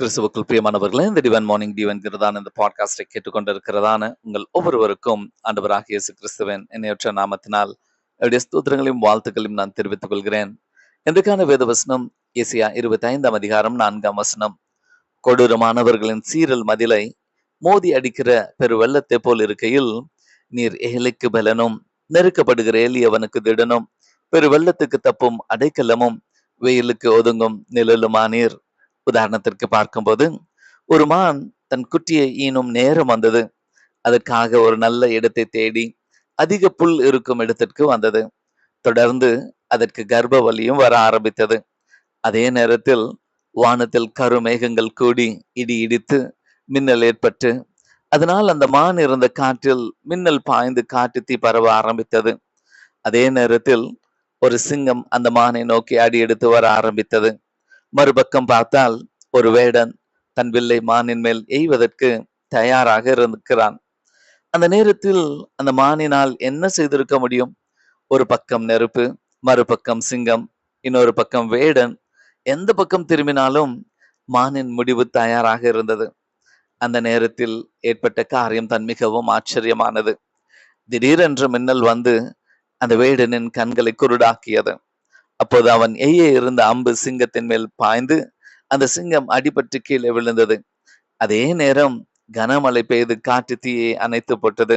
கிறிஸ்துவுக்குள் பிரியமானவர்களே இந்த டிவன் மார்னிங் டிவன் என்கிறதான இந்த பாட்காஸ்டை கேட்டுக்கொண்டிருக்கிறதான உங்கள் ஒவ்வொருவருக்கும் ஆண்டவராக இயேசு கிறிஸ்துவன் என்னையற்ற நாமத்தினால் என்னுடைய ஸ்தோத்திரங்களையும் வாழ்த்துக்களையும் நான் தெரிவித்துக் கொள்கிறேன். இன்றைக்கான வேத வசனம் ஏசியா இருபத்தி ஐந்தாம் அதிகாரம் நான்காம் வசனம். கொடூரமானவர்களின் சீரல் மதிலை மோதி அடிக்கிற பெரு வெள்ளத்தை போல் இருக்கையில் நீர் ஏழைக்கு பலனும் நெருக்கப்படுகிற எளியவனுக்கு திடனும் பெரு வெள்ளத்துக்கு தப்பும் அடைக்கலமும் வெயிலுக்கு ஒதுங்கும் நிழலுமானீர். உதாரணத்திற்கு பார்க்கும்போது ஒரு மான் தன் குட்டியை ஈனும் நேரம் வந்தது. அதற்காக ஒரு நல்ல இடத்தை தேடி அதிக புல் இருக்கும் இடத்திற்கு வந்தது. தொடர்ந்து அதற்கு கர்ப்ப வலியும் வர ஆரம்பித்தது. அதே நேரத்தில் வானத்தில் கருமேகங்கள் கூடி இடி இடித்து மின்னல் ஏற்பட்டு அதனால் அந்த மான் இருந்த காற்றில் மின்னல் பாய்ந்து காட்டு தீ பரவ ஆரம்பித்தது. அதே நேரத்தில் ஒரு சிங்கம் அந்த மானை நோக்கி அடி எடுத்து வர ஆரம்பித்தது. மறுபக்கம் பார்த்தால் ஒரு வேடன் தன் வில்லை மானின் மேல் எய்வதற்கு தயாராக இருக்கிறான். அந்த நேரத்தில் அந்த மானினால் என்ன செய்திருக்க முடியும்? ஒரு பக்கம் நெருப்பு மறுபக்கம் சிங்கம் இன்னொரு பக்கம் வேடன். எந்த பக்கம் திரும்பினாலும் மானின் முடிவு தயாராக இருந்தது. அந்த நேரத்தில் ஏற்பட்ட காரியம் தன் மிகவும் ஆச்சரியமானது. திடீரென்று மின்னல் வந்து அந்த வேடனின் கண்களை குருடாக்கியது. அப்போது அவன் எய்ய இருந்த அம்பு சிங்கத்தின் மேல் பாய்ந்து அந்த சிங்கம் அடிபட்டு கீழே விழுந்தது. அதே நேரம் கனமழை பெய்து காட்டு தீயை அணைத்து போட்டது.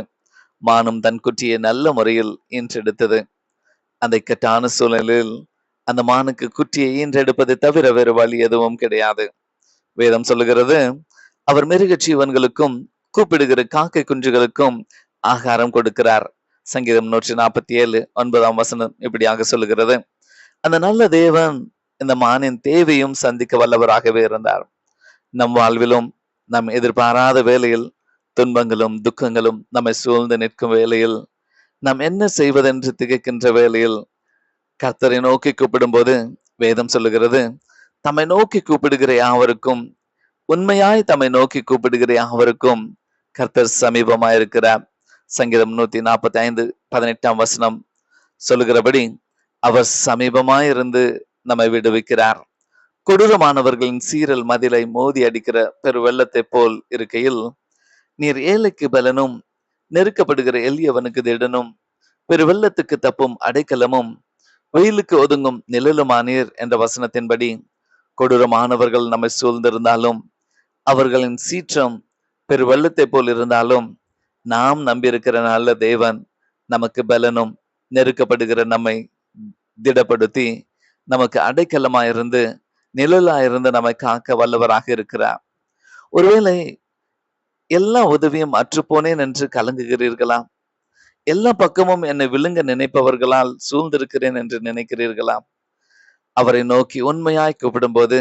மானும் தன் குட்டியை நல்ல முறையில் ஈன்றெடுத்தது. அந்த இக்கட்டான சூழலில் அந்த மானுக்கு குட்டியை ஈன்றெடுப்பதை தவிர வேறு வழி எதுவும் கிடையாது. வேதம் சொல்லுகிறது அவர் மிருக ஜீவன்களுக்கும் கூப்பிடுகிற காக்கை குஞ்சுகளுக்கும் ஆகாரம் கொடுக்கிறார். சங்கீதம் நூற்றி நாற்பத்தி ஏழு ஒன்பதாம் வசனம் இப்படியாக சொல்லுகிறது. அந்த நல்ல தேவன் இந்த மானின் தேவையும் சந்திக்க வல்லவராகவே இருந்தார். நம் வாழ்விலும் நம் எதிர்பாராத வேலையில் துன்பங்களும் துக்கங்களும் நம்மை சூழ்ந்து நிற்கும் வேலையில் நாம் என்ன செய்வதென்று திகைக்கின்ற வேலையில் கர்த்தரை நோக்கி கூப்பிடும்போது வேதம் சொல்லுகிறது தம்மை நோக்கி கூப்பிடுகிற யாவருக்கும் உண்மையாய் தம்மை நோக்கி கூப்பிடுகிற யாவருக்கும் கர்த்தர் சமீபமாயிருக்கிறார். சங்கீதம் நூத்தி நாற்பத்தி ஐந்து பதினெட்டாம் வசனம் சொல்லுகிறபடி அவர் சமீபமாயிருந்து நம்மை விடுவிக்கிறார். கொடூரமானவர்களின் சீரல் மதிலை மோதி அடிக்கிற பெரு வெள்ளத்தை போல் இருக்கையில் நீர் ஏழைக்கு பலனும் நெருக்கப்படுகிற எளியவனுக்கு திடனும் பெரு வெள்ளத்துக்கு தப்பும் அடைக்கலமும் வெயிலுக்கு ஒதுங்கும் நிழலுமானீர் என்ற வசனத்தின்படி கொடூரமானவர்கள் நம்மை சூழ்ந்திருந்தாலும் அவர்களின் சீற்றம் பெரு வெள்ளத்தை போல் இருந்தாலும் நாம் நம்பியிருக்கிற நல்ல தேவன் நமக்கு பலனும் நெருக்கப்படுகிற நம்மை திடப்படுத்தி நமக்கு அடைக்கலமா இருந்து நிழலா இருந்து நம்மை காக்க வல்லவராக இருக்கிறார். ஒருவேளை எல்லா உதவியும் அற்றுப்போனேன் என்று கலங்குகிறீர்களா? எல்லா பக்கமும் என்னை விழுங்க நினைப்பவர்களால் சூழ்ந்திருக்கிறேன் என்று நினைக்கிறீர்களா? அவரை நோக்கி உண்மையாய் கூப்பிடும்போது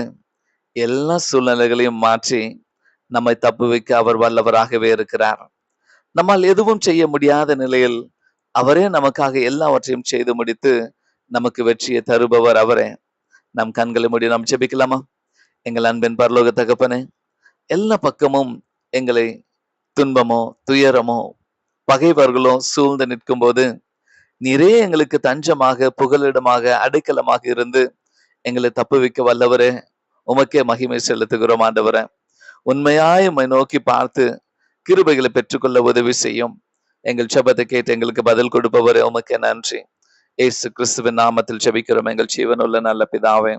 எல்லா சூழ்நிலைகளையும் மாற்றி நம்மை தப்பு வைக்க அவர் வல்லவராகவே இருக்கிறார். நம்மால் எதுவும் செய்ய முடியாத நிலையில் அவரே நமக்காக எல்லாவற்றையும் செய்து முடித்து நமக்கு வெற்றியை தருபவர் அவரே. நம் கண்களை மூடி நாம் ஜெபிக்கலாமா? எங்கள் அன்பின் பரலோக தகப்பனே எல்லா பக்கமும் எங்களை துன்பமோ துயரமோ பகைவர்களோ சூழ்ந்து நிற்கும் போது நீரே எங்களுக்கு தஞ்சமாக புகலிடமாக அடைக்கலமாக இருந்து எங்களை தப்பு வைக்க வல்லவரே. உமக்கே மகிமை செலுத்துகிறோம் ஆண்டவரே. உண்மையாய் உண்மை நோக்கி பார்த்து கிருபைகளை பெற்றுக்கொள்ள உதவி செய்யும். எங்கள் செபத்தை கேட்டு எங்களுக்கு பதில் கொடுப்பவரே உமக்கே நன்றி. ஏசு கிறிஸ்துவின் நாமத்தில் ஜபிக்கிறோம். எங்கள் ஜீவனுள்ள நல்ல பிதாவே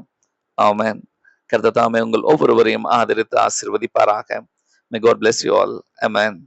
ஆமேன். கர்த்தர் தாமே உங்கள் ஒவ்வொருவரையும் ஆதரித்து ஆசிர்வதிப்பாராக. May God bless you all amen